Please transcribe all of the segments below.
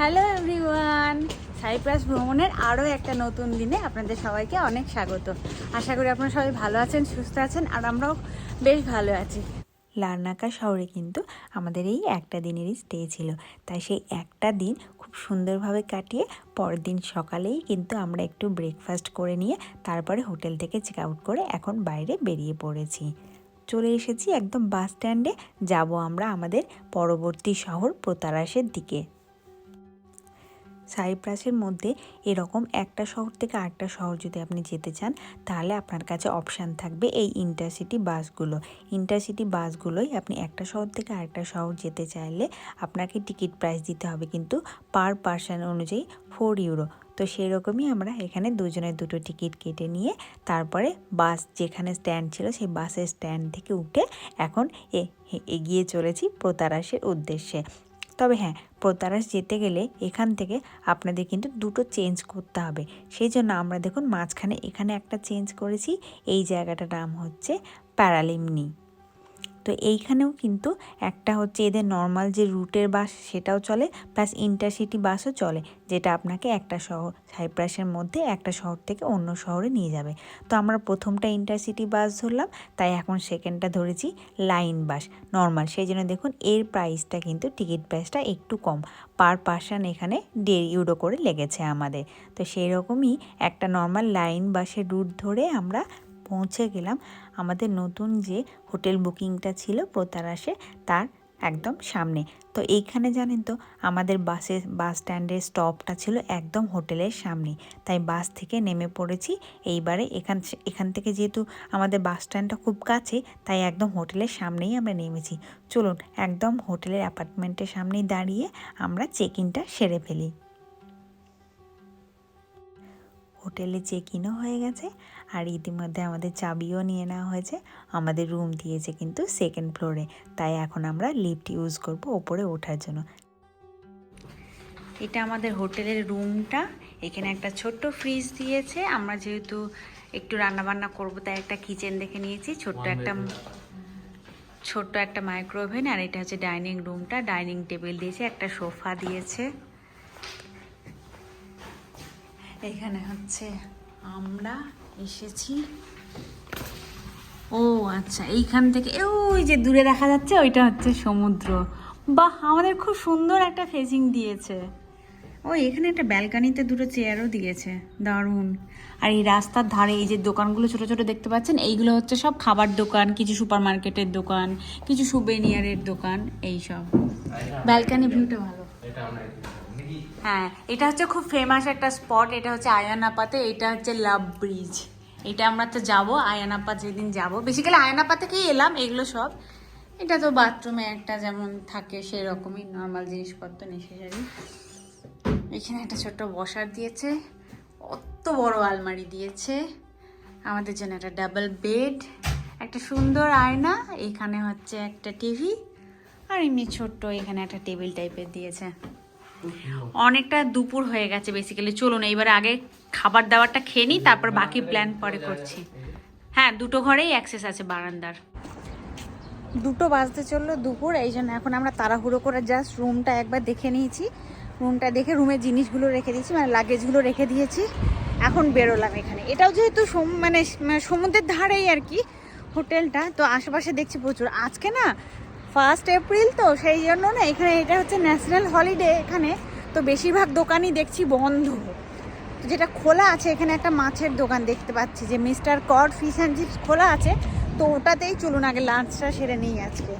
Hello everyone cypress ভ্রমণের আরও একটা নতুন দিনে আপনাদের সবাইকে অনেক স্বাগত। আশা করি আপনারা সবাই ভালো আছেন, সুস্থ আছেন, আর আমরাও বেশ ভালো আছি। লারনাকা শহরে কিন্তু আমাদের এই একটা দিনেরই স্টে ছিল। তাই সেই একটা দিন খুব সুন্দরভাবে কাটিয়ে পরের দিন সকালেই কিন্তু আমরা একটু ব্রেকফাস্ট করে নিয়ে তারপরে হোটেল থেকে চেক আউট করে এখন বাইরে বেরিয়ে পড়েছি। চলে এসেছি একদম বাস স্ট্যান্ডে যাব আমরা আমাদের পরবর্তী শহর প্রতারাসের দিকে। সাইপ্রাসের মধ্যে এরকম একটা শহর থেকে আরেকটা শহর যদি আপনি যেতে চান, তাহলে আপনার কাছে অপশান থাকবে এই ইন্টারসিটি বাসগুলো। ইন্টারসিটি বাসগুলোই আপনি একটা শহর থেকে আরেকটা শহর যেতে চাইলে আপনাকে টিকিট প্রাইস দিতে হবে কিন্তু পার পার্সন অনুযায়ী ফোর ইউরো। তো সেই রকমই আমরা এখানে দুজনের দুটো টিকিট কেটে নিয়ে তারপরে বাস যেখানে স্ট্যান্ড ছিল সেই বাসের স্ট্যান্ড থেকে উঠে এখন এগিয়ে চলেছি প্রতারাসের উদ্দেশ্যে। তবে হ্যাঁ প্রতারাস যেতে গেলে এখান থেকে আপনাদের কিন্তু দুটো চেঞ্জ করতে হবে। সেই জন্য আমরা দেখুন মাঝখানে এখানে একটা চেঞ্জ করেছি, এই জায়গাটার নাম হচ্ছে প্যারালিমনি তো এইখানেও কিন্তু একটা হচ্ছে এদের নর্মাল যে রুটের বাস সেটাও চলে প্লাস ইন্টারসিটি বাসও চলে, যেটা আপনাকে একটা শহর সাইপ্রাসের মধ্যে একটা শহর থেকে অন্য শহরে নিয়ে যাবে। তো আমরা প্রথমটা ইন্টারসিটি বাস ধরলাম, তাই এখন সেকেন্ডটা ধরেছি লাইন বাস নর্মাল সেই জন্য দেখুন এর প্রাইসটা কিন্তু টিকিট প্রাইসটা একটু কম পার পার্সন এখানে দেড় ইউরো করে লেগেছে আমাদের। তো সেই রকমই একটা নর্মাল লাইন বাসের রুট ধরে আমরা পৌঁছে গেলাম আমাদের নতুন যে হোটেল বুকিংটা ছিল প্রতারাসে তার একদম সামনে। তো এইখানে জানেন তো আমাদের বাসে, বাস স্ট্যান্ডের স্টপটা ছিল একদম হোটেলের সামনে। তাই বাস থেকে নেমে পড়েছি। এইবারে এখান এখান থেকে যেহেতু আমাদের বাস স্ট্যান্ডটা খুব কাছে, তাই একদম হোটেলের সামনেই আমরা নেমেছি। চলুন একদম হোটেলের অ্যাপার্টমেন্টের সামনেই দাঁড়িয়ে আমরা চেক ইনটা সেরে ফেলি। হোটেলে চেক ইনও হয়ে গেছে। আর ইতিমধ্যে আমাদের চাবিও নিয়ে নেওয়া হয়েছে। আমাদের রুম দিয়েছে কিন্তু সেকেন্ড ফ্লোরে তাই এখন আমরা লিফট ইউজ করব ওপরে ওঠার জন্য। এটা আমাদের হোটেলের রুমটা এখানে একটা ছোট্ট ফ্রিজ দিয়েছে। আমরা যেহেতু একটু রান্নাবান্না করব তাই একটা কিচেন দেখে নিয়েছি। ছোট্ট একটা ছোট্ট একটা মাইক্রো ওভেন আর এটা হচ্ছে ডাইনিং রুমটা ডাইনিং টেবিল দিয়েছে একটা সোফা দিয়েছে। এখানে হচ্ছে আমরা এসেছি। ও আচ্ছা এইখান থেকে ওই যে দূরে দেখা যাচ্ছে, ওইটা হচ্ছে সমুদ্র। বাহ, আমাদের খুব সুন্দর একটা ফেসিং দিয়েছে। ও, এখানে একটা ব্যালকানিতে দুটো চেয়ারও দিয়েছে, দারুণ। আর এই রাস্তার ধারে এই যে দোকানগুলো ছোট ছোট দেখতে পাচ্ছেন, এইগুলো হচ্ছে সব খাবার দোকান, কিছু সুপার মার্কেটের দোকান, কিছু সুবেনিয়ারের দোকান এইসব ব্যালকানি ভিউটা ভালো। হ্যাঁ এটা হচ্ছে খুব ফেমাস একটা স্পট এটা হচ্ছে আয়ানাপাতে, এটা হচ্ছে লাভ ব্রিজ এটা আমরা তো যাব, আয়ানাপা যেদিন যাব। বেসিক্যালি আয়ানাপা থেকেই এলাম, এগুলো সব। এটা তো বাথরুমে একটা যেমন থাকে, সেরকমই নর্মাল জিনিসপত্র নেসেসারি এখানে একটা ছোট্ট বসার দিয়েছে, অত বড় আলমারি দিয়েছে। আমাদের জন্য একটা ডাবল বেড একটা সুন্দর আয়না, এখানে হচ্ছে একটা টিভি আর এমনি ছোট্ট এখানে একটা টেবিল টাইপের দিয়েছে। অনেকটা দুপুর হয়ে গেছে বেসিক্যালি চলুন, এইবার আগে খাবার দাবারটা খেয়ে নিই, তারপর বাকি প্ল্যান পরে করছি। হ্যাঁ দুটো ঘরেই অ্যাক্সেস আছে বারান্দার। দুটো বাজতে চলল দুপুর, এই জন্য এখন আমরা তাড়াহুড়ো করে জাস্ট রুমটা একবার দেখে নিয়েছি। রুমটা দেখে রুমের জিনিসগুলো রেখে দিয়েছি মানে লাগেজগুলো রেখে দিয়েছি। এখন বেরোলাম এখানে। এটাও যেহেতু মানে মানে সমুদ্রের ধারেই আর কি, হোটেলটা, তো আশেপাশে দেখছি প্রচুর। আজকে না ফার্স্ট এপ্রিল তো, সেই জন্য না এখানে এটা হচ্ছে ন্যাশনাল হলিডে এখানে। তো বেশিরভাগ দোকানই দেখছি বন্ধ। তো যেটা খোলা আছে, এখানে একটা মাছের দোকান দেখতে পাচ্ছি যে Mister Cod fish and chips খোলা আছে। তো ওটাতেই চলুন, আগে লাঞ্চটা সেরে নিই আজকে।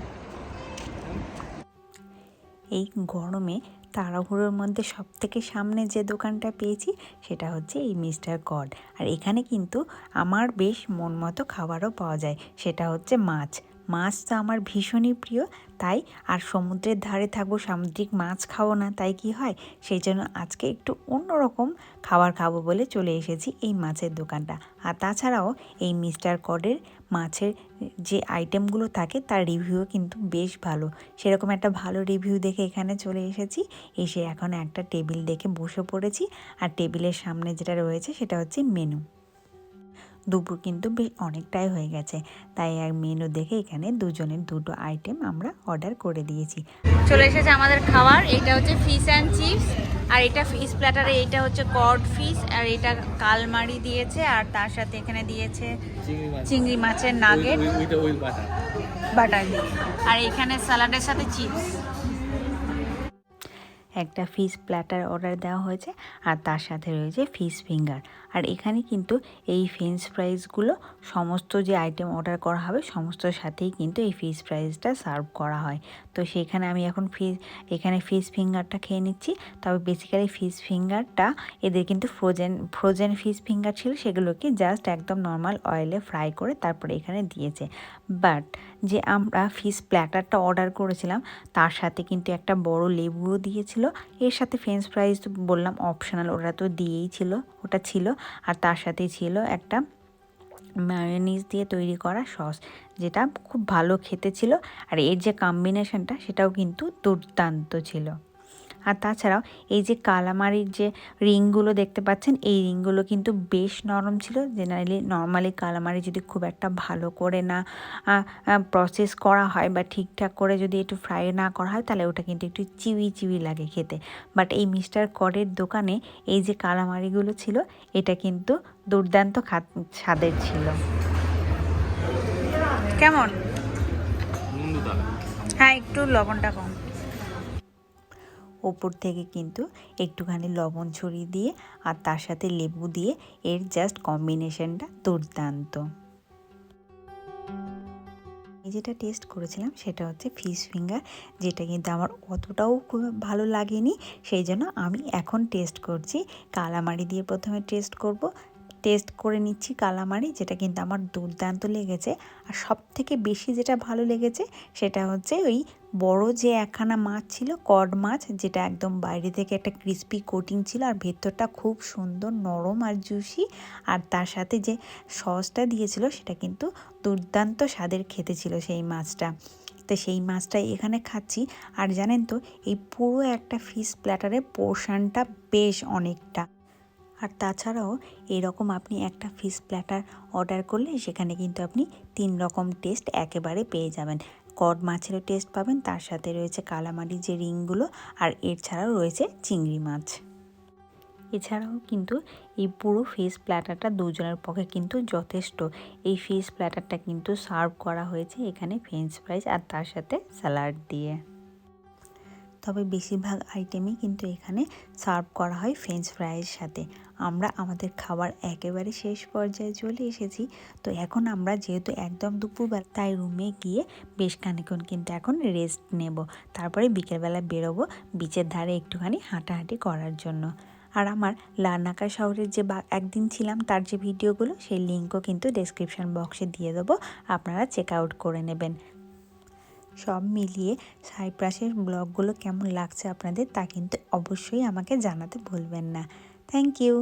এই গরমে তাড়াহুড়োর মধ্যে সব থেকে সামনে যে দোকানটা পেয়েছি, সেটা হচ্ছে এই মিস্টার গড আর এখানে কিন্তু আমার বেশ মন মতো খাবারও পাওয়া যায়, সেটা হচ্ছে মাছ। মাছ তো আমার ভীষণই প্রিয়, তাই আর সমুদ্রের ধারে থাকব, সামুদ্রিক মাছ খাব না, তাই কি হয়? সেই জন্য আজকে একটু অন্যরকম খাবার খাব বলে চলে এসেছি এই মাছের দোকানটা। আর তাছাড়াও এই মিস্টার কডের মাছের যে আইটেমগুলো থাকে, তার রিভিউ কিন্তু বেশ ভালো। সেরকম একটা ভালো রিভিউ দেখে এখানে চলে এসেছি। এসে এখন একটা টেবিল দেখে বসে পড়েছি। আর টেবিলের সামনে যেটা রয়েছে, সেটা হচ্ছে মেনু। দুপুর কিন্তু বেশ অনেকটাই হয়ে গেছে। তাই আর মেনু দেখে এখানে দুজনের দুটো আইটেম আমরা অর্ডার করে দিয়েছি। চলে এসেছে আমাদের খাবার এটা হচ্ছে ফিশ অ্যান্ড চিপস আর এটা ফিশ প্ল্যাটারে এটা হচ্ছে কড ফিশ আর এটা কালমারি দিয়েছে আর তার সাথে এখানে দিয়েছে চিংড়ি মাছের নাগেট বাটার আর এখানে স্যালাডের সাথে চিপস একটা ফিশ প্ল্যাটার অর্ডার দেওয়া হয়েছে, আর তার সাথে রয়েছে ফিশ ফিঙ্গার আর এখানে কিন্তু এই ফ্রেঞ্চ ফ্রাইসগুলো সমস্ত যে আইটেম অর্ডার করা হবে সমস্তর সাথেই কিন্তু এই ফিশ ফ্রাইসটা সার্ভ করা হয়। তো সেখানে আমি এখন ফিশ এখানে ফিশ ফিঙ্গারটা খেয়ে নিচ্ছি। তবে বেসিক্যালি ফিশ ফিঙ্গারটা এদের কিন্তু ফ্রোজেন ফ্রোজেন ফিশ ফিঙ্গার ছিল, সেগুলোকে জাস্ট একদম নর্মাল অয়েলে ফ্রাই করে তারপরে এখানে দিয়েছে। বাট যে আমরা ফিশ প্ল্যাটারটা অর্ডার করেছিলাম, তার সাথে কিন্তু একটা বড় লেবুও দিয়েছিল। এর সাথে ফ্রেঞ্চ ফ্রাইজ তো বললাম অপশনাল ওরা তো দিয়েই ছিল, ওটা ছিল। আর তার সাথে ছিল একটা মায়োনিজ দিয়ে তৈরি করা সস যেটা খুব ভালো খেতে ছিল। আর এর যে কম্বিনেশনটা সেটাও কিন্তু দুর্দান্ত ছিল। আর তাছাড়াও এই যে কালামারির যে রিংগুলো দেখতে পাচ্ছেন এই রিংগুলো কিন্তু বেশ নরম ছিল। জেনারেলি নর্মালি কালামারি যদি খুব একটা ভালো করে না প্রসেস করা হয় বা ঠিকঠাক করে যদি একটু ফ্রাই না করা হয় তাহলে ওটা কিন্তু একটু চিবি চিবি লাগে খেতে। বাট এই মিস্টার করের দোকানে এই যে কালামারিগুলো ছিল এটা কিন্তু দুর্দান্ত স্বাদের ছিল। কেমন? হ্যাঁ একটু লবণটা কম। ওপর থেকে কিন্তু একটুখানি লবণ ছড়িয়ে দিয়ে আর তার সাথে লেবু দিয়ে এর জাস্ট কম্বিনেশনটা দুর্দান্ত। আমি যেটা টেস্ট করেছিলাম সেটা হচ্ছে ফিশ ফিঙ্গার যেটা কিন্তু আমার অতটাও খুব ভালো লাগেনি, সেই জন্য আমি এখন টেস্ট করছি। কালামারি দিয়ে প্রথমে টেস্ট করব টেস্ট করে নিচ্ছি কালামারি, যেটা কিন্তু আমার দুর্দান্ত লেগেছে। আর সব থেকে বেশি যেটা ভালো লেগেছে, সেটা হচ্ছে ওই বড় যে একখানা মাছ ছিল, কড মাছ, যেটা একদম বাইরে থেকে একটা ক্রিস্পি কোটিং ছিল, আর ভেতরটা খুব সুন্দর নরম আর জুসি আর তার সাথে যে সসটা দিয়েছিল, সেটা কিন্তু দুর্দান্ত স্বাদের খেতে ছিল সেই মাছটা। তো সেই মাছটাই এখানে খাচ্ছি। আর জানেন তো, এই পুরো একটা ফিশ প্ল্যাটারের পোর্শনটা বেশ অনেকটা। আর তাছাড়াও এরকম আপনি একটা ফিশ প্ল্যাটার অর্ডার করলে সেখানে কিন্তু আপনি তিন রকম টেস্ট একেবারে পেয়ে যাবেন। কড মাছেরও টেস্ট পাবেন, তার সাথে রয়েছে কালামারি যে রিংগুলো, আর এর ছাড়াও রয়েছে চিংড়ি মাছ। এছাড়াও কিন্তু এই পুরো ফিশ প্ল্যাটারটা দুজনের পক্ষে কিন্তু যথেষ্ট। এই ফিশ প্ল্যাটারটা কিন্তু সার্ভ করা হয়েছে এখানে ফ্রেঞ্চ ফ্রাইজ আর তার সাথে স্যালাড দিয়ে। তবে বেশিরভাগ আইটেমই কিন্তু এখানে সার্ভ করা হয় ফ্রেঞ্চ ফ্রাইয়ের সাথে। আমরা আমাদের খাবার একেবারে শেষ পর্যায়ে চলে এসেছি। তো এখন আমরা যেহেতু একদম দুপুরবেলা, তাই রুমে গিয়ে বেশ খানিক্ষণ কিন্তু এখন রেস্ট নেব। তারপরে বিকেলবেলা বেরোবো বিচের ধারে একটুখানি হাঁটাহাঁটি করার জন্য। আর আমার লার্নাকা শহরের যে একদিন ছিলাম তার যে ভিডিওগুলো সেই লিঙ্কও কিন্তু ডেসক্রিপশন বক্সে দিয়ে দেবো। আপনারা চেক আউট করে নেবেন। সব মিলিয়ে সাইপ্রাসের ব্লগগুলো কেমন লাগছে আপনাদের তা কিন্তু অবশ্যই আমাকে জানাতে ভুলবেন না। Thank you